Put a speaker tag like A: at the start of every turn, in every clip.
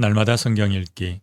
A: 날마다 성경 읽기.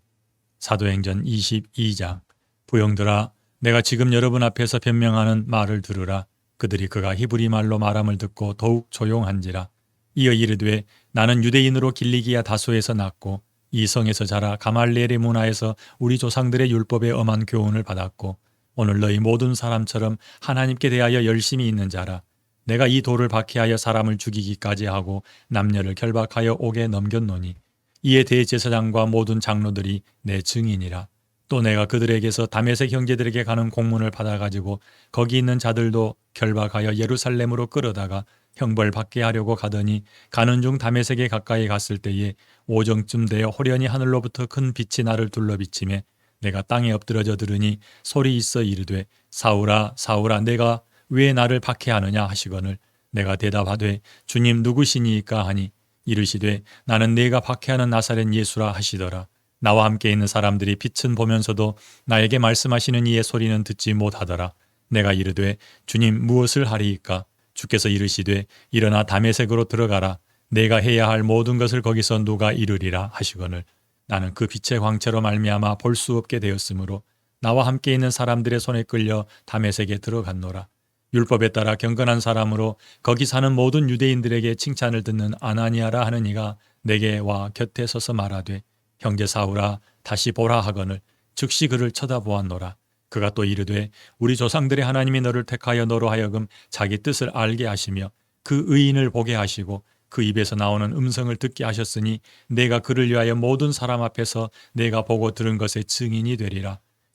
A: 사도행전 22장. 부영들아 내가 지금 여러분 앞에서 변명하는 말을 들으라. 그들이 그가 히브리 말로 말함을 듣고 더욱 조용한지라. 이어 이르되 나는 유대인으로 길리기야 다소에서 났고 이 성에서 자라 가말리엘의 문화에서 우리 조상들의 율법에 엄한 교훈을 받았고 오늘 너희 모든 사람처럼 하나님께 대하여 열심히 있는 자라. 내가 이 돌을 박해하여 사람을 죽이기까지 하고 남녀를 결박하여 옥에 넘겼노니 이에 대제사장과 모든 장로들이 내 증인이라. 또 내가 그들에게서 다메섹 형제들에게 가는 공문을 받아가지고 거기 있는 자들도 결박하여 예루살렘으로 끌어다가 형벌 받게 하려고 가더니 가는 중 다메섹에 가까이 갔을 때에 오정쯤 되어 호련히 하늘로부터 큰 빛이 나를 둘러 비치매 내가 땅에 엎드러져 들으니 소리 있어 이르되 사울아 사울아 내가 왜 나를 박해하느냐? 하시거늘 내가 대답하되 주님 누구시니이까? 하니 이르시되 나는 네가 박해하는 나사렛 예수라 하시더라. 나와 함께 있는 사람들이 빛은 보면서도 나에게 말씀하시는 이의 소리는 듣지 못하더라. 내가 이르되 주님 무엇을 하리이까? 주께서 이르시되 일어나 담에색으로 들어가라. 내가 해야 할 모든 것을 거기서 누가 이르리라 하시거늘. 나는 그 빛의 광채로 말미암아 볼 수 없게 되었으므로 나와 함께 있는 사람들의 손에 끌려 담에색에 들어갔노라 율법에 따라 경건한 사람으로 거기 사는 모든 유대인들에게 칭찬을 듣는 아나니아라 하는 이가 내게 와 곁에 서서 말하되 형제 사울아 다시 보라 하거늘 즉시 그를 쳐다보았노라. 그가 또 이르되 우리 조상들의 하나님이 너를 택하여 너로 하여금 자기 뜻을 알게 하시며 그 의인을 보게 하시고 그 입에서 나오는 음성을 듣게 하셨으니 내가 그를 위하여 모든 사람 앞에서 내가 보고 들은 것의 증인이 되리라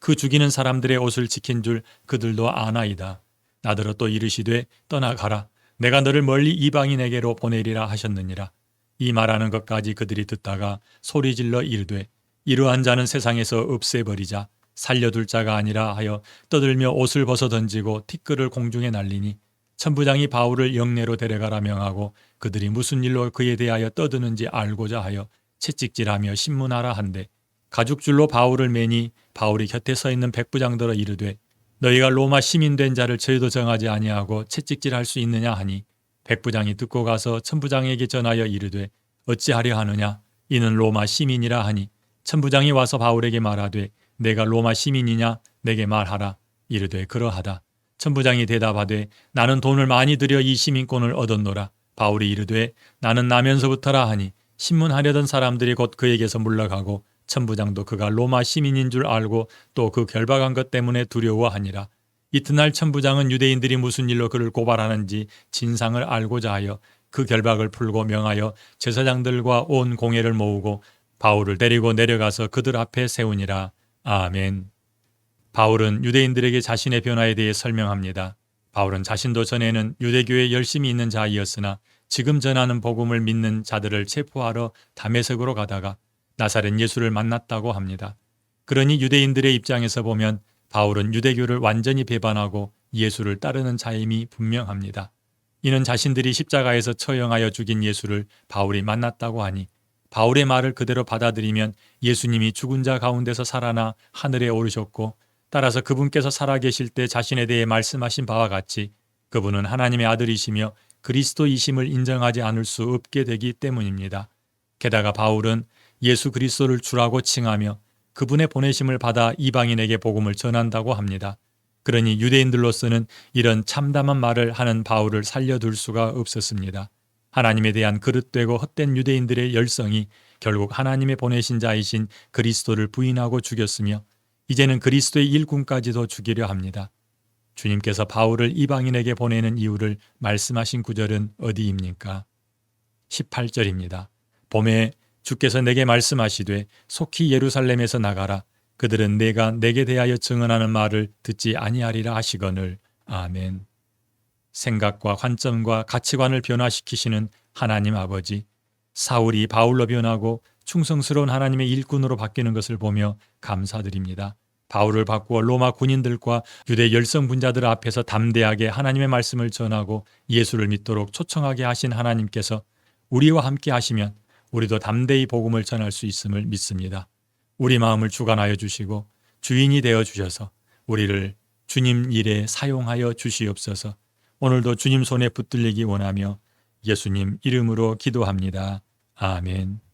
A: 그 죽이는 사람들의 옷을 지킨 줄 그들도 아나이다. 나더러 또 이르시되 떠나가라. 내가 너를 멀리 이방인에게로 보내리라 하셨느니라. 이 말하는 것까지 그들이 듣다가 소리질러 이르되 이러한 자는 세상에서 없애버리자 살려둘 자가 아니라 하여 떠들며 옷을 벗어 던지고 티끌을 공중에 날리니 천부장이 바울을 영내로 데려가라 명하고 그들이 무슨 일로 그에 대하여 떠드는지 알고자 하여 채찍질하며 신문하라 한데 가죽줄로 바울을 매니 바울이 곁에 서 있는 백부장들어 이르되 너희가 로마 시민 된 자를 저희도 정하지 아니하고 채찍질할 수 있느냐? 하니 백부장이 듣고 가서 천부장에게 전하여 이르되 어찌하려 하느냐? 이는 로마 시민이라 하니 천부장이 와서 바울에게 말하되 내가 로마 시민이냐? 내게 말하라. 이르되 그러하다. 천부장이 대답하되 나는 돈을 많이 들여 이 시민권을 얻었노라. 바울이 이르되 나는 나면서부터라 하니 신문하려던 사람들이 곧 그에게서 물러가고 천부장도 그가 로마 시민인 줄 알고 또 그 결박한 것 때문에 두려워하니라. 이튿날 천부장은 유대인들이 무슨 일로 그를 고발하는지 진상을 알고자 하여 그 결박을 풀고 명하여 제사장들과 온 공회를 모으고 바울을 데리고 내려가서 그들 앞에 세우니라. 아멘. 바울은 유대인들에게 자신의 변화에 대해 설명합니다. 바울은 자신도 전에는 유대교에 열심히 있는 자이었으나 지금 전하는 복음을 믿는 자들을 체포하러 담에색으로 가다가 나사렛 예수를 만났다고 합니다. 그러니 유대인들의 입장에서 보면 바울은 유대교를 완전히 배반하고 예수를 따르는 자임이 분명합니다. 이는 자신들이 십자가에서 처형하여 죽인 예수를 바울이 만났다고 하니 바울의 말을 그대로 받아들이면 예수님이 죽은 자 가운데서 살아나 하늘에 오르셨고 따라서 그분께서 살아계실 때 자신에 대해 말씀하신 바와 같이 그분은 하나님의 아들이시며 그리스도이심을 인정하지 않을 수 없게 되기 때문입니다. 게다가 바울은 예수 그리스도를 주라고 칭하며 그분의 보내심을 받아 이방인에게 복음을 전한다고 합니다. 그러니 유대인들로서는 이런 참담한 말을 하는 바울을 살려둘 수가 없었습니다. 하나님에 대한 그릇되고 헛된 유대인들의 열성이 결국 하나님의 보내신 자이신 그리스도를 부인하고 죽였으며 이제는 그리스도의 일꾼까지도 죽이려 합니다. 주님께서 바울을 이방인에게 보내는 이유를 말씀하신 구절은 어디입니까? 18절입니다. 봄에 주께서 내게 말씀하시되 속히 예루살렘에서 나가라 그들은 내가 내게 대하여 증언하는 말을 듣지 아니하리라 하시거늘 아멘. 생각과 관점과 가치관을 변화시키시는 하나님 아버지 사울이 바울로 변하고 충성스러운 하나님의 일꾼으로 바뀌는 것을 보며 감사드립니다. 바울을 바꾸어 로마 군인들과 유대 열성 분자들 앞에서 담대하게 하나님의 말씀을 전하고 예수를 믿도록 초청하게 하신 하나님께서 우리와 함께 하시면 우리도 담대히 복음을 전할 수 있음을 믿습니다. 우리 마음을 주관하여 주시고 주인이 되어 주셔서 우리를 주님 일에 사용하여 주시옵소서. 오늘도 주님 손에 붙들리기 원하며 예수님 이름으로 기도합니다. 아멘.